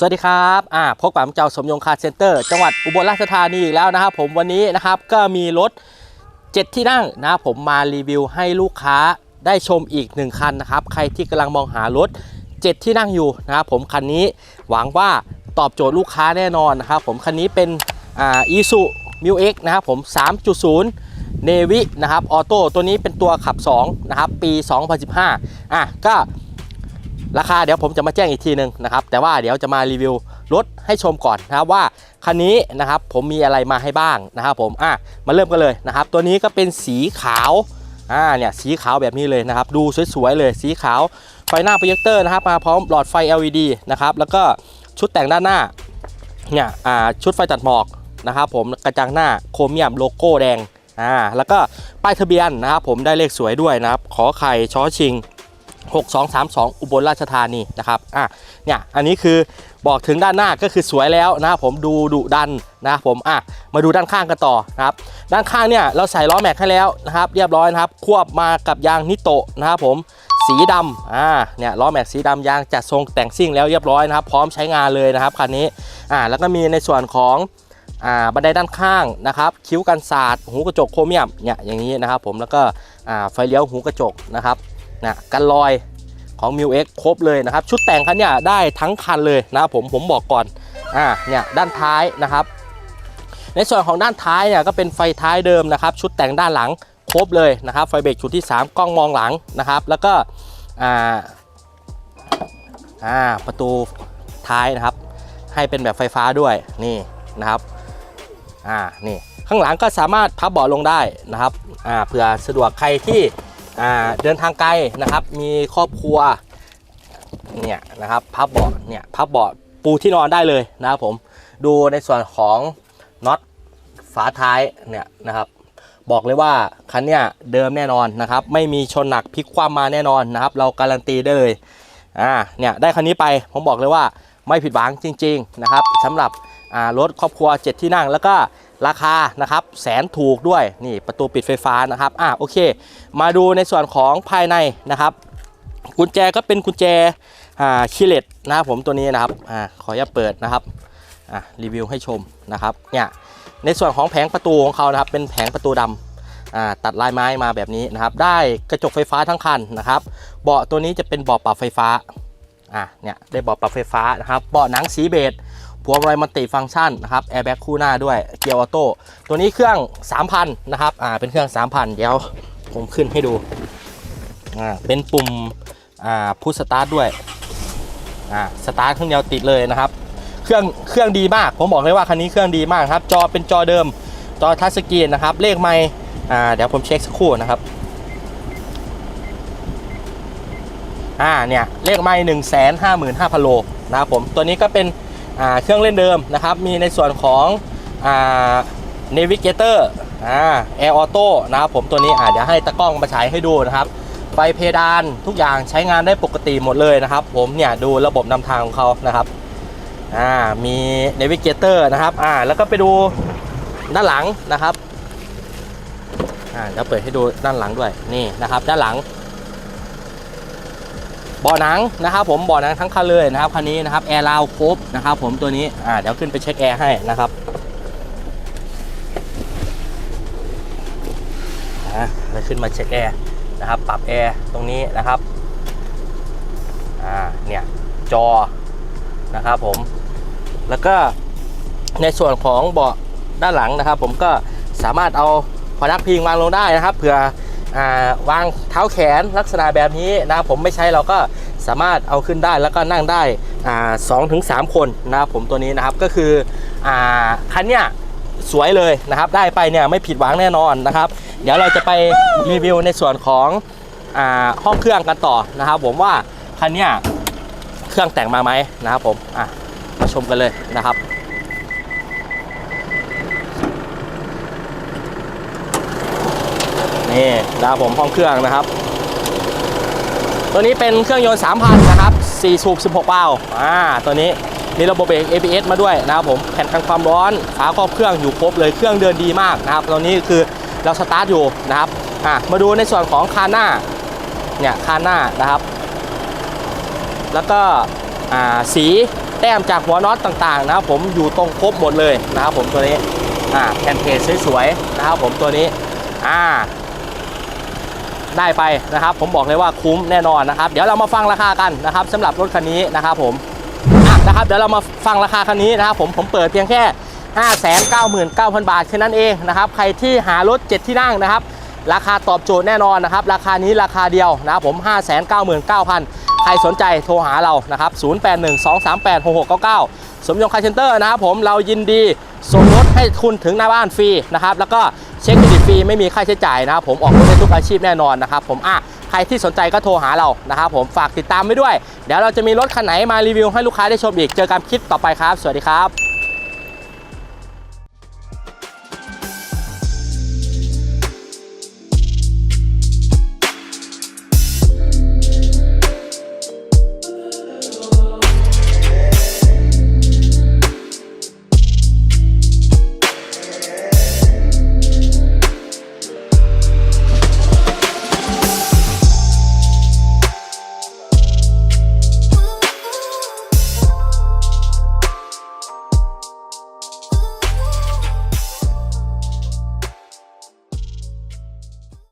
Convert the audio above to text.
สวัสดีครับอ่าพบกับผมเจ้าสมยงคาร์เซ็นเตอร์ จังหวัดอุบลราชธานีอีกแล้วนะครับผมวันนี้นะครับก็มีรถ 7 ที่นั่งนะครับผมมารีวิวให้ลูกค้าได้ชมอีก 1 คันนะครับ ใครที่กำลังมองหารถ 7 ที่นั่งอยู่นะครับผมคันนี้หวังว่าตอบโจทย์ลูกค้าแน่นอนนะครับผมคันนี้เป็นอ่าอีซูมิวเอ็กนะครับผม 3.0 เนวินะครับออโต้ตัวนี้เป็นตัวขับ2นะครับปี 2015อะก็ ราคาเดี๋ยวผมจะมาแจ้งอีกทีหนึ่งนะครับ แต่ว่าเดี๋ยวจะมารีวิวรถให้ชมก่อนนะครับว่าคันนี้นะครับผมมีอะไรมาให้บ้างนะครับผมอะมาเริ่มกันเลยนะครับ ตัวนี้ก็เป็นสีขาวอ่าเนี่ยสีขาวแบบนี้เลยนะครับ ดูสวยๆเลยสีขาวไฟหน้าโปรเจคเตอร์นะครับมาพร้อมหลอดไฟ LED นะครับแล้วก็ชุดแต่งด้านหน้าเนี่ยอ่าชุดไฟตัดหมอกนะครับผมกระจังหน้าโครเมียมโลโก้แดงอ่าแล้วก็ป้ายทะเบียนนะครับผมได้เลขสวยด้วยนะครับขอไข่ช้อชิง 6232 อุบลราชธานีนะครับอะเนี่ยอันนี้คือบอกถึงด้านหน้าก็คือสวยแล้วนะครับผมดูดุดันนะครับผมอะมาดูด้านข้างกันต่อนะครับด้านข้างเนี่ยเราใส่ล้อแม็กให้แล้วนะครับเรียบร้อยนะครับควบมากับยางนิโตะนะครับผมสีดำอ่าเนี่ยล้อแม็กสีดำยางจัดทรงแต่งซิ่งแล้วเรียบร้อยนะครับ พร้อมใช้งานเลยนะครับคันนี้อ่าแล้วก็มีในส่วนของอ่าบันไดด้านข้างนะครับ คิ้วกันศาสตร์หูกระจกโครเมียมเนี่ยอย่างนี้นะครับผมแล้วก็อ่าไฟเลี้ยวหูกระจกนะครับ นะกันรอยของ m ิว X ครบเลยนะครับ ชุดแต่งคันเนี่ยได้ทั้งคันเลยนะครับผมผมบอกก่อนอ่าเนี่ยด้านท้ายนะครับ ในส่วนของด้านท้ายเนี่ยก็เป็นไฟท้ายเดิมนะครับ ชุดแต่งด้านหลังครบเลยนะครับ ไฟเบรกชุดที่ 3 กล้องมองหลังนะครับ แล้วก็อ่าอ่าประตูท้ายนะครับ ให้เป็นแบบไฟฟ้าด้วยนี่นะครับอ่านี่ข้างหลังก็สามารถพับเบาะลงได้นะครับอ่าเผื่อสะดวกใครที่ เดินทางไกลนะครับ มีครอบครัวเนี่ยนะครับพับเบาะเนี่ยพับเบาะปูที่นอนได้เลยนะครับผมดูในส่วนของน็อตฝาท้ายเนี่ยนะครับ บอกเลยว่าคันเนี้ยเดิมแน่นอนนะครับ ไม่มีชนหนักพลิกคว่ำมาแน่นอนนะครับ เราการันตีได้เลยอ่าเนี่ยได้คันนี้ไปผมบอกเลยว่าไม่ผิดหวังจริง ๆนะครับสำหรับรถครอบครัว 7 ที่นั่งแล้วก็ ราคานะครับแสนถูกด้วยนี่ประตูปิดไฟฟ้านะครับอ่าโอเค มาดูในส่วนของภายในนะครับ กุญแจก็เป็นกุญแจอ่าคีเลตนะครับผมตัวนี้นะครับอ่าขออนุญาตเปิดนะครับอ่ารีวิวให้ชมนะครับเนี่ยในส่วนของแผงประตูของเขานะครับเป็นแผงประตูดำอ่าตัดลายไม้มาแบบนี้นะครับ ได้กระจกไฟฟ้าทั้งคันนะครับ เบาะตัวนี้จะเป็นเบาะปรับไฟฟ้าอ่าเนี่ยได้เบาะปรับไฟฟ้านะครับ เบาะหนังสีเบจ พวงมาลัยมัลติฟังก์ชันนะครับแอร์แบ็กคู่หน้าด้วยเกียร์ออโต้ตัวนี้เครื่อง 3,000 นะครับอ่าเป็นเครื่อง 3,000 เดี๋ยวผมขึ้นให้ดูอ่าเป็นปุ่มอ่าพุชสตาร์ทด้วยอ่าสตาร์ทเครื่องเดียวติดเลยนะครับ เครื่องเครื่องดีมาก ผมบอกเลยว่าคันนี้เครื่องดีมากครับ จอเป็นจอเดิมจอทัชสกรีนนะครับ เลขไม่อ่าเดี๋ยวผมเช็คสักครู่นะครับอ่าเนี่ยเลขไม่หนึ่งแสนห้าหมื่นห้าพันโลนะครับผมตัวนี้ก็เป็น เครื่องเล่นเดิมนะครับ มีในส่วนของเนวิเกเตอร์แอร์ออโต้นะครับผมตัวนี้อาเดี๋ยวให้ตะกล้องมาฉายให้ดูนะครับไฟเพดานทุกอย่างใช้งานได้ปกติหมดเลยนะครับ ผมเนี่ยดูระบบนำทางของเขานะครับมีเนวิเกเตอร์นะครับแล้วก็ไปดูด้านหลังนะครับเดี๋ยวเปิดให้ดูด้านหลังด้วยนี่นะครับ ด้านหลัง เบาะหนังนะครับผมเบาะหนังทั้งคันเลยนะครับคันนี้นะครับแอร์ราวครบนะครับผมตัวนี้อ่าเดี๋ยวขึ้นไปเช็คแอร์ให้นะครับนะขึ้นมาเช็คแอร์นะครับปรับแอร์ตรงนี้นะครับอ่าเนี่ยจอนะครับผมแล้วก็ในส่วนของเบาะด้านหลังนะครับ ผมก็สามารถเอาพนักพิงวางลงได้นะครับเผื่อ วางเท้าแขนลักษณะแบบนี้นะครับผมไม่ใช้เราก็สามารถเอาขึ้นได้แล้วก็นั่งได้สองถึงสามคนนะครับผมตัวนี้นะครับก็คืออคันเนี้ยสวยเลยนะครับได้ไปเนี่ยไม่ผิดหวังแน่นอนนะครับ เดี๋ยวเราจะไปรีวิวในส่วนของอห้องเครื่องกันต่อนะครับ ผมว่าคันเนี้ยเครื่องแต่งมาไหมนะครับผมมาชมกันเลยนะครับ นี่นะครับผมห้องเครื่องนะครับ ตัวนี้เป็นเครื่องยนต์3,000 นะครับ4สูบ16วาล์วอ่าตัวนี้มีระบบเบรก ABS มาด้วยนะครับผมแผ่นกันความร้อนฝาครอบเครื่องอยู่ครบเลยเครื่องเดินดีมากนะครับตัวนี้คือเราสตาร์ทอยู่นะครับอ่ามาดูในส่วนของคานหน้าเนี่ยคานหน้านะครับ แล้วก็อ่าสีแต้มจากหัวน็อตต่างๆนะครับผมอยู่ตรงครบหมดเลยนะครับผมตัวนี้อ่าแผ่นเพจสวยๆนะครับผมตัวนี้อ่า ได้ไปนะครับ ผมบอกเลยว่าคุ้มแน่นอนนะครับ เดี๋ยวเรามาฟังราคากันนะครับสำหรับรถคันนี้นะครับผมะนะครับเดี๋ยวเรามาฟังราคาคันนี้นะครับผมผมเปิดเพียงแค่ 599,000 บาทแค่นั้นเองนะครับใครที่หารถ 7 ที่นั่งนะครับ ราคาตอบโจทย์แน่นอนนะครับ ราคานี้ราคาเดียวนะครับผม 599,000 ใครสนใจโทรหาเรานะครับ 0812386699 สมยงคาเซ็นเตอร์นะครับผมเรายินดีส่งรถให้คุณถึงหน้าบ้านฟรีนะครับแล้วก็ เช็คเครดิตฟรีไม่มีค่าใช้จ่ายนะครับผมออกรถได้ทุกอาชีพแน่นอนนะครับผมอะใครที่สนใจก็โทรหาเรานะครับผมฝากติดตามไว้ด้วย เดี๋ยวเราจะมีรถคันไหนมารีวิวให้ลูกค้าได้ชมอีกเจอกันคลิปต่อไปครับ สวัสดีครับ